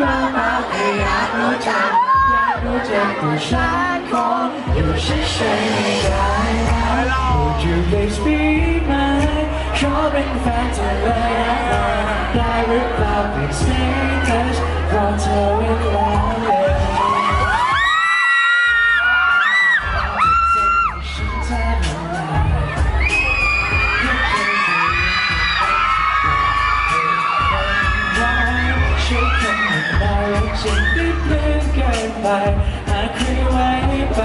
เราเราแค่อยากรู้จักอยากรู้จักผู้ชายคนอยู่เฉยๆไม่ได้ Would you please be ไปหากใครไว้ไป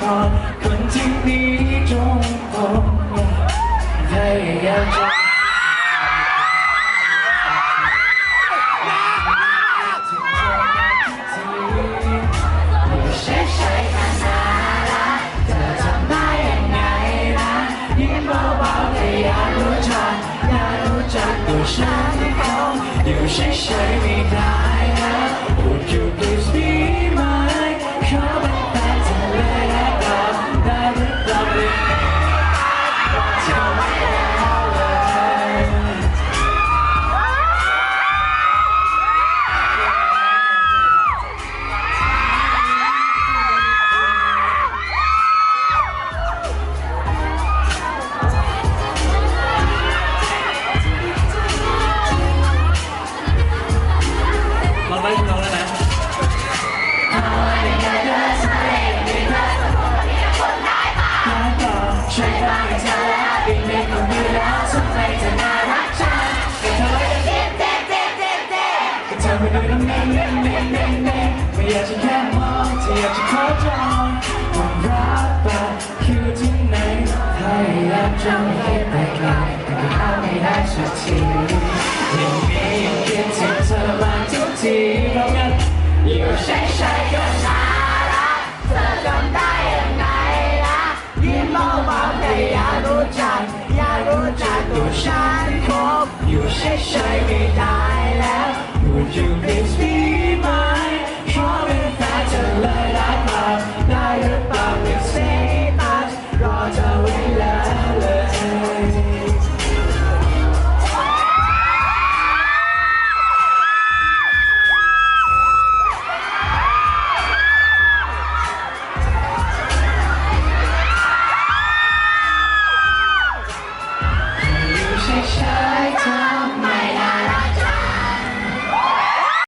ก่อนคนที่นี้จงพบพยายามจะใช่ใช่ข ช่วยฟังให้เธอแล้วเป็นเด็กคนนี้แล้วทำไมเธอน่ารักจังแต่เธอยังเด็กเด็กเด็กเด็กเด็กแต่เธอไม่ดูน้ำเน่งเน่งเน่งเน่งเน่งไม่อยากจะแค่มองที่อยากจะขอจองความรักแบบคือที่ไหนพยายามจะไม่คิดไปไกลแต่ก็หาไม่ได้สักทียังมียังคิดถึงเธอมากทุกทีเพราะงั้นอยู่ใช่ใช่ก็ ใช้ใช้ไม่ได้แล้วอยู่อยู่ในสปีมา